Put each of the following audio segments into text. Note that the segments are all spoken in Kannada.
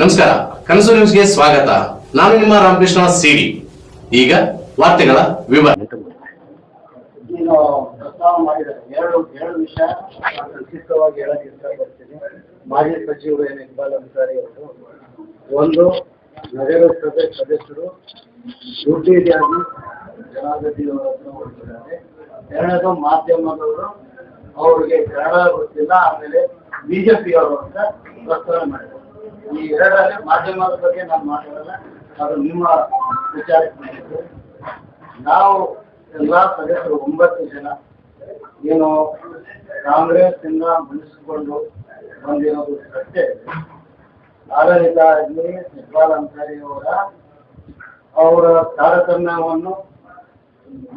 ನಮಸ್ಕಾರ, ಕನಸು ನ್ಯೂಸ್ಗೆ ಸ್ವಾಗತ. ನಾನು ನಿಮ್ಮ ರಾಮಕೃಷ್ಣ ಸಿಡಿ. ಈಗ ವಾರ್ತೆಗಳ ವಿವರ. ನೀನು ಪ್ರಸ್ತಾವ ಮಾಡಿದ ಎರಡು ಎರಡು ವಿಷಯ ಸಂಕ್ಷಿಪ್ತವಾಗಿ ಹೇಳಕ್ಕೆ ಇಷ್ಟಪಡ್ತೀನಿ. ಮಾಜಿ ಸಚಿವರು ಏನು ಇಕ್ಬಾಲ್ ಅನ್ಸಾರಿ ಅವರು, ಒಂದು ನಗರಸಭೆ ಸದಸ್ಯರು ದುಡ್ಡಿಯಾಗಿ ಜನಾಗತಿಯವರ ಹತ್ರ ಹೊರಟಿದ್ದಾರೆ ಎರಡನೇದು ಮಾಧ್ಯಮದವರು ಅವರಿಗೆ ಕನ್ನಡ ಗೊತ್ತಿಲ್ಲ, ಆಮೇಲೆ ಬಿಜೆಪಿಯವರು ಅಂತ ಪ್ರಸ್ತಾವ ಮಾಡಿದ್ದಾರೆ. ಈ ಎರಡರಲ್ಲಿ ಮಾಧ್ಯಮದ ಬಗ್ಗೆ ನಾನು ಮಾತಾಡಲ್ಲ, ಅದು ನಿಮ್ಮ ವಿಚಾರಕ್ಕೆ ನಾವು ಎಲ್ಲಾ ಸದಸ್ಯರು ಒಂಬತ್ತು ಜನ, ಏನು ಕಾಂಗ್ರೆಸ್ ಇಂದ ಮುನಿಸಿಕೊಂಡು ಬಂದಿರೋದು ಸತ್ಯ. ಆಡಳಿತ ಆಗಲಿ ಅವರ ಅವರ ತಾರತಮ್ಯವನ್ನು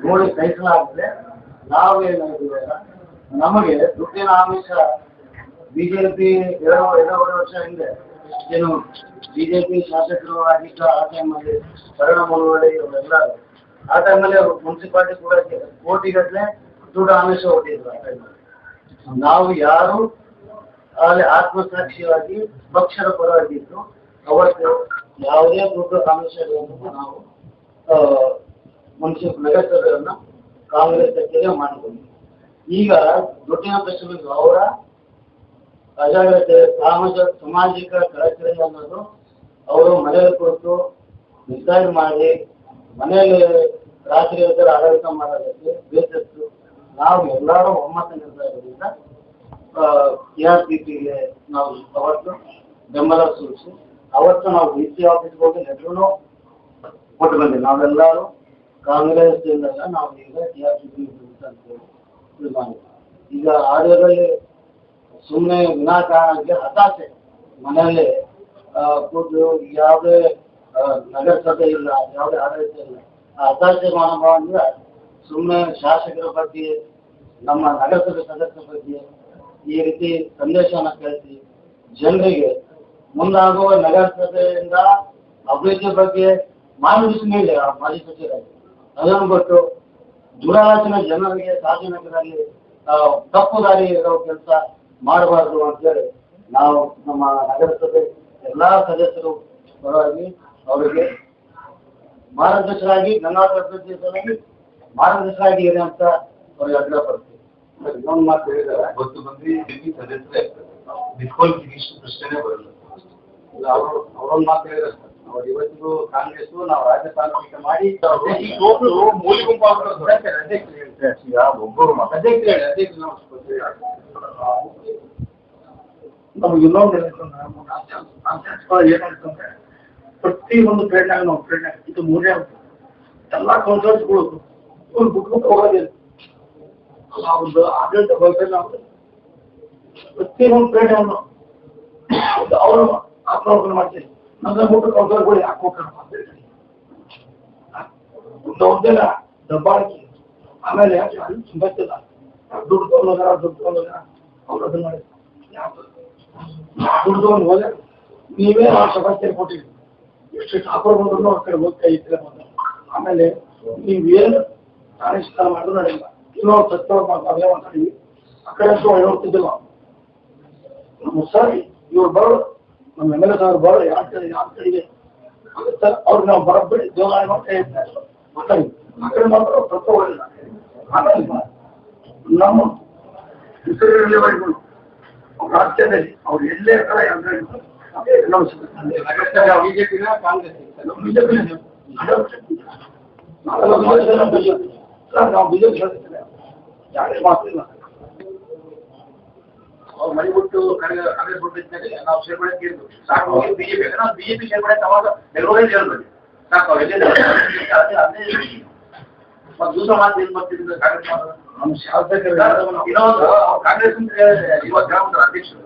ನೋಡಿ ಸಹಿಸಲಾಗದೆ ನಾವೇನಾಗಿಲ್ಲ ನಮಗೆ ದುಡ್ಡಿನ ಆಮಿಷ, ಬಿಜೆಪಿ ಎರಡು ಎರಡೂವರೆ ವರ್ಷ ಹಿಂದೆ ಏನು ಬಿಜೆಪಿ ಶಾಸಕರು ಆಗಿದ್ದ ಆ ಟೈಮಲ್ಲಿ ಶರಣ ಮುಳುವಡಿ ಇವರೆಲ್ಲ ಆ ಟೈಮಲ್ಲಿ ಅವರು ಮುನ್ಸಿಪಾಲ್ಟಿ ಕೂಡ ಕೋಟಿಗಟ್ಟಲೆ ದುಡ್ಡು ಆಮಿಷ ಹೊಟ್ಟಿದ್ರು ಆ ಟೈಮಲ್ಲಿ ನಾವು ಯಾರು ಅಲ್ಲಿ ಆತ್ಮಸಾಕ್ಷಿಯಾಗಿ ಪಕ್ಷದ ಪರವಾಗಿದ್ದು ಅವತ್ತು ಯಾವುದೇ ದುಡ್ಡು ಆಮಿಷಗಳನ್ನು ನಾವು ಮುನ್ಸಿಪ್, ನಗರಸಭೆಯನ್ನ ಕಾಂಗ್ರೆಸ್ ಕಚೇರಿ ಮಾಡಿಕೊಂಡು ಈಗ ದುಡ್ಡಿನ ಪ್ರಶ್ನೆ ಅವರ ಅಜಾಗ್ರತೆ, ಸಾಮಾಜಿಕ ಸಾಮಾಜಿಕ ಕಳಕಳಿ ಅನ್ನೋದು ಅವರು ಮನೆಯಲ್ಲಿ ಕೊಟ್ಟು ಡಿಸೈಡ್ ಮಾಡಿ ಮನೆಯಲ್ಲಿ ರಾತ್ರಿ ಇದ್ದರೆ ಆಡಳಿತ ಮಾಡೋದಕ್ಕೆ ಬೇಸತ್ತು ನಾವು ಎಲ್ಲರೂ ಒಮ್ಮತ ನಿರ್ಧಾರದಿಂದ ಕೆ ಆರ್ ಪಿ ಪಿಗೆ ನಾವು ಅವತ್ತು ಬೆಂಬಲ ಸೂಚಿಸಿ, ಅವತ್ತು ನಾವು ಡಿ ಸಿ ಆಫೀಸ್ಗೆ ಹೋಗಿ ಲೆಟ್ರೂ ಕೊಟ್ಟು ಬಂದಿವಿ ನಾವೆಲ್ಲರೂ ಕಾಂಗ್ರೆಸ್ ಇಂದಲ್ಲ ನಾವು ಈಗ ಕೆ ಆರ್ ಪಿ ಪಿ ಅಂತ ಹೇಳಿ. ಈಗ ಆಡಿಯೋದಲ್ಲಿ ಸುಮ್ಮನೆ ವಿನಾಕಾರಣಕ್ಕೆ ಹತಾಶೆ. ಮನೆಯಲ್ಲಿ ಕೂತು ಯಾವುದೇ ನಗರಸಭೆ ಇಲ್ಲ, ಯಾವುದೇ ಆಡಳಿತ ಇಲ್ಲ. ಆ ಹತಾಶೆ ಅಂದ್ರೆ ಸುಮ್ಮನೆ ಶಾಸಕರ ಬಗ್ಗೆ, ನಮ್ಮ ನಗರಸಭೆ ಸದಸ್ಯರ ಬಗ್ಗೆ ಈ ರೀತಿ ಸಂದೇಶವನ್ನು ಕಳಿಸಿ ಜನರಿಗೆ ಮುಂದಾಗುವ ನಗರಸಭೆಯಿಂದ ಅಭಿವೃದ್ಧಿ ಬಗ್ಗೆ ಇದೆ ಆ ಮಾಜಿ ಸಚಿವರಾಗಿ ಅದನ್ನು ಬಿಟ್ಟು ದುರಾಲೋಚನೆ ಜನರಿಗೆ ಸಾರ್ವಜನಿಕರಲ್ಲಿ ತಪ್ಪು ದಾರಿ ಇರೋ ಕೆಲಸ ಮಾಡಬಾರ್ದು ಅಂತೇಳಿ ನಾವು ನಮ್ಮ ನಗರಸಭೆ ಎಲ್ಲಾ ಸದಸ್ಯರು ಪರವಾಗಿ ಅವರಿಗೆ ಮಾರ್ಗದರ್ಶಕರಾಗಿ ನನ್ನ ಸಲುವಾಗಿ ಮಾರ್ಗದರ್ಶಕರಾಗಿ ಏನೇ ಅಂತ ಅವ್ರಿಗೆ ಅಗ್ರಹ ಪಡ್ತೀವಿ ಇನ್ನೊಂದು ಮಾತು ಹೇಳಿದಾರೆ ಗೊತ್ತು ಬಂದು ಸದಸ್ಯರೇ ಡಿಸ್ಕೋಲ್ ಫಿನಿಶ್ ಪ್ರಶ್ನೆನೇ ಬರಲ್ಲ. ಅವರು ಅವರೊಂದು ಮಾತು ಹೇಳಿದ್ದಾರೆ. ಅವ್ರು ಇವತ್ತಿಗೂ ಕಾಂಗ್ರೆಸ್ ನಾವು ರಾಜತಾಂತ್ರಿಕ ಮಾಡಿ ಈ ಟೋಟಲ್ ಮೂಲಿ ಗುಂಪಾಗ್ಬಿಟ್ಟು ಅಧ್ಯಕ್ಷರು ಹೇಳ್ತಾರೆ ಈಗ ಒಬ್ಬರು ಅಧ್ಯಕ್ಷರು ಹೇಳಿ ಅಧ್ಯಕ್ಷರು ನಾವು ನಮ್ಗೆ ಇನ್ನೊಂದು ಏನಂತಂದ್ರೆ ಪ್ರತಿ ಒಂದು ಟ್ರೇಡ್ನಾಗ ನಾವು ಟ್ರೇಡ್ನಾಗ ಇದು ಮೂರನೇ ಆಗ್ತದೆ. ಎಲ್ಲಾ ಕೌನ್ಸಿಲರ್ಸ್ಗಳು ಇವ್ರು ಬಿಟ್ಬಿಟ್ಟು ಹೋಗೋದಿಲ್ಲ ಒಂದು ಆಡಳಿತ ಬಗ್ಗೆ ನಾವು ಪ್ರತಿ ಒಂದು ಟ್ರೇಡ್ ಅವನು ಅವರು ಆತ್ಮಾವಲೋಕನ ಮಾಡ್ತೀವಿ. ನನ್ನ ಬಿಟ್ಟು ಕೌನ್ಸಿಲರ್ಗಳು ಯಾಕೆ ಅಂತ ಹೇಳ್ತೀನಿ. ದಬ್ಬಾಳಿಕೆ ಆಮೇಲೆ ಸುಮ್ಮತ್ತಿಲ್ಲ ದುಡ್ಡು ತಗೊಂಡೋಗಾರ ದುಡ್ಡು ತಗೊಂಡೋಗಾರ ಅವ್ರು ಅದನ್ನ ಮಾಡಿ ದುಡ್ಡು ಹೋದ್ರೆ ನೀವೇ ಆ ಸಮಸ್ಯೆ ಕೊಟ್ಟಿರಿ ಎಷ್ಟು ಸಾಕೋರ್ ಬಂದ್ರು ಅವ್ರ ಕಡೆ ಹೋಗ್ತಾ ಇದ್ರೆ ಆಮೇಲೆ ನೀವೇನು ಕಾಣಿಸ್ತಾ ಮಾಡಿದ್ರು ನಡೆಯಲ್ಲ ಸತ್ತವ್ರ ಮಾತಾಡಲೇ ಮಾತಾಡಿವಿ ಆ ಕಡೆ ನೋಡ್ತಿದ್ದಿಲ್ಲ ನಮ್ಮ ಸರಿ ಇವ್ರು ಬರೋದು ನಮ್ಮ ಎಂ ಎಲ್ ಎ ಸಾರ್ ಬರೋ ಯಾವ ಕಡೆ ಯಾವ ಕಡೆಗೆ ಸರ್, ಅವ್ರು ನಾವು ಬರಬೇಡಿ ದೇವಾಲಯ ಮಾಡ್ತಾ ಮಾತಾಡಿ. ಆ ಕಡೆ ಮಾತ್ರ ತತ್ವ ಒಳ್ಳಿಲ್ಲ ಆಮೇಲೆ ನಮ್ಮ ಮಾಡಿಕೊಂಡು ರಾಜ್ಯದಲ್ಲಿ ಅವ್ರು ಎಲ್ಲೇ ಕಡೆ ಬಿಜೆಪಿ ನಾವು ಬಿಜೆಪಿ ಯಾರೇ ಮಾತಿಲ್ಲ ಅವ್ರು ಮನೆ ಬಿಟ್ಟು ಕಡೆ ಕಾಂಗ್ರೆಸ್ ಬಿಟ್ಟಿದ್ಮೇಲೆ ನಾವು ಸೇರ್ಪಡೆ ಕೇಳಿದ್ವಿ ಸಾಕು ಬಿಜೆಪಿ ನಾವು ಬಿಜೆಪಿ ಸೇರ್ಪಡೆ ಅವಾಗ ಬೆಂಗಳೂರಲ್ಲಿ ಸೇರ್ಬೇಕು. ಸಾಕು ಅವ್ರು ಎಲ್ಲಿ ಮತ್ತೆ ದೂಸರ ಮಾತು ಏನ್ ಮಾಡ್ತಿದ್ರು ಕಾಂಗ್ರೆಸ್ ನಮ್ಮ ಶಾಸಕರು ಇನ್ನೊಂದು ಕಾಂಗ್ರೆಸ್ ಅಂತ ಇವತ್ತು ಗ್ರಾಮದ ಅಧ್ಯಕ್ಷರು.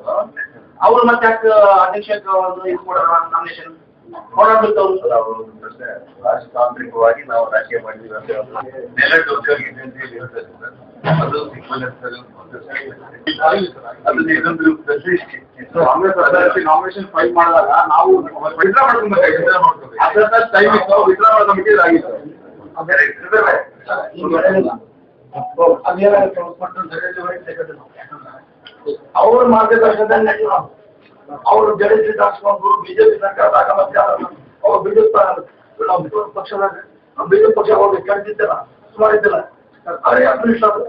ಅವ್ರು ಮತ್ತೆ ಯಾಕೆ ಅಧ್ಯಕ್ಷಕ್ಕೆ ಒಂದು ಇದು ಕೊಡೋಣ ನಾಮಿನೇಷನ್ ರಾಜತಾಂತ್ರಿಕವಾಗಿ ನಾವು ರಾಜಕೀಯ ಮಾಡಿದ್ವಿ ಅಂತ ನೆಲೆಟ್ ಉದ್ಯೋಗ ಇದೆ ಅಂತ ಹೇಳಿ ಹೇಳ್ತಾರೆ ಸರ್. ಅದು ಅದನ್ನ ಇನ್ನೊಂದು ರೂಪದಲ್ಲಿ ನಾಮಿನೇಷನ್ ಫೈಲ್ ಮಾಡಿದಾಗ ನಾವು ವಿಡ್ರಾ ಮಾಡ್ಕೊಬೇಕು ಅದ್ರ ಟೈಮ್ ಇತ್ತು. ವಿಡ್ರಾ ಮಾಡೋ ಆಗಿತ್ತು ಅವ್ರ ಮಾರ್ಗದರ್ಶನದಲ್ಲಿ ಅವರು ಜಡಿಸಿ ಹಾಕ್ಸ್ಕೊಂಡು ಬಿಜೆಪಿ ಸರ್ಕಾರದಾಗ ಮತ್ತೆ ಅವ್ರು ಬಿಜೆಪಿ ಪಕ್ಷದಾಗ ಬಿಜೆಪಿ ಪಕ್ಷ ಹೋಗಿ ಕರೆದಿದ್ದಲ್ಲ, ಸುಮಾರು ಇದ್ದಿಲ್ಲ. ಅವರೇ ಅಡ್ಮಿನಿಸ್ಟ್ರೇಟರ್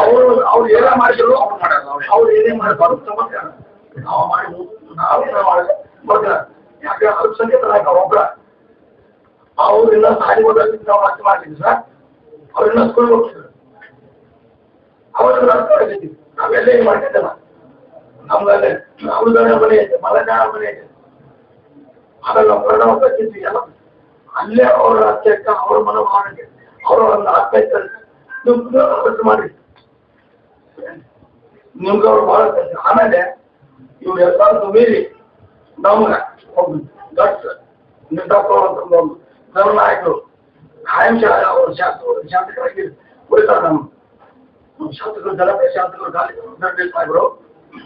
ಅವರು, ಅವ್ರು ಏನೇ ಮಾಡಿದ್ರು, ಅವ್ರು ಏನೇ ಮಾಡಬಾರ್ದು ಸಮಸ್ಯೆ ನಾವು ಮಾಡಿ ನಾವು ಮಾಡಿ. ಬರ್ತೀರ ಯಾಕೆ ಅಲ್ಪಸಂಖ್ಯಾತ ನಾಯಕ ಒಬ್ಬರ ಅವ್ರೆಲ್ಲ ಸಾಲಿ ಓದೋದಕ್ಕೆ ನಾವು ಅರ್ಥ ಮಾಡ್ತೀವಿ ಸರ್. ಅವ್ರೆಲ್ಲ ಸ್ಕೂಲ್ ಹೋಗ್ತಿದ್ರು. ಅವ್ರೆಲ್ಲ ಅರ್ಥ ಮಾಡಿದ್ದೀವಿ ನಾವೆಲ್ಲ ಮಾಡ್ತಿದ್ದಲ್ಲ. ನಮ್ಗಲ್ಲೇ ಅವ್ರಗಳ ಮನೆ ಇದೆ, ಮಲೆನಾಡ ಮನೆ ಇದೆ. ನಾವು ಪರಿಣಾಮ ಅಲ್ಲೇ ಅವರ ಅತ್ಯಕ್ಕ ಅವ್ರ ಮನೋಭಾವನೆಗೆ, ಅವರು ಒಂದು ನೀವು ಅರ್ಥ ಮಾಡಿ. ನಿಮ್ಗೆ ಅವ್ರು ಬಹಳ. ಆಮೇಲೆ ಇವ್ರು ಎಲ್ಲರೂ ಮೀರಿ ನಮ್ಗ ಒಬ್ಬ ಗಟ್ಸ್ ನಿರ್ಧಾರ ಒಂದು ಜನನಾಯಕರು ಕಾಯಂ ಶಾ ಅವರು ಶಾಸಕರು ಶಾಸಕರಾಗಿ ಉಳಿತಾರೆ ನಮ್ಮ ನಮ್ಮ ಶಾಸಕರು, ಜನಪ್ರಿಯ ಶಾಸಕರು ಗಾಲಿ ಸಾಹೇಬರು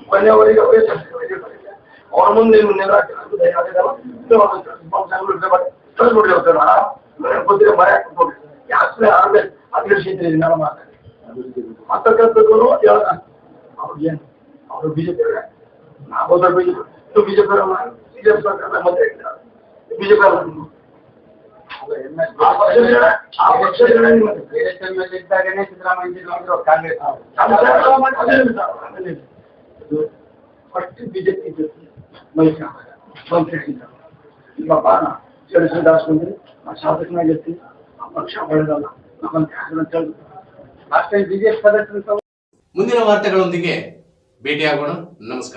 ಕೊನೆಯವರೆಗೆ ಅವರೇ ಶಾಸಕರಾಗಿರ್ತಾರೆ ಅವ್ರ ಮುಂದೆ ನೀವು ನಿರಾಕರಿಸುವುದು ಯಾವುದಿದೆಲ್ಲ ಕಳಿಸ್ಬಿಡ್ರಿ ಅವ್ರು ಗೊತ್ತಿರೋ ಮರ ಹಾಕ್ಬಿಡ್ರಿ ಯಾಕೆ ಆದ್ರೆ ಅಧಿಕರಿಸಿದ್ರಿ ನಾನು ಮಾತಾಡಿ ಪತ್ರಕರ್ತರು ಹೇಳ್ದ ಅವ್ರಿಗೇನು ಅವರು ಬಿಜೆಪಿ ನಾವು ಬಿಜೆಪಿ ಇದು ಬಿಜೆಪಿ ಬಿಜೆಪಿ ಸರ್ಕಾರ ಮತ್ತೆ ಬಿಜೆಪಿ ಆ ಪಕ್ಷದ ಆ ಪಕ್ಷದ ನಿಮ್ಮದು ಇದ್ದಾಗನೇ ಸಿದ್ದರಾಮಯ್ಯ ನೋಡಿದ್ರು ಕಾಂಗ್ರೆಸ್ ಫಸ್ಟ್ ಬಿಜೆಪಿ ಮೈತ್ರಿ ಮಂತ್ರಿ ಇಲ್ಲಪ್ಪ ಚಳಿಸಿ ದಾಸ್ ಬಂದ್ರಿ ಆ ಶಾಸಕನಾಗಿರ್ತೀನಿ ಆ ಪಕ್ಷ ಬೆಳೆದಲ್ಲ ನಮ್ಮಂತ ಅಂತ ಹೇಳಿ. ಟೈಮ್ ಬಿಜೆಪಿ ಸದಸ್ಯರು ಮುಂದಿನ ವಾರ್ತೆಗಳೊಂದಿಗೆ ಭೇಟಿಯಾಗೋಣ. ನಮಸ್ಕಾರ.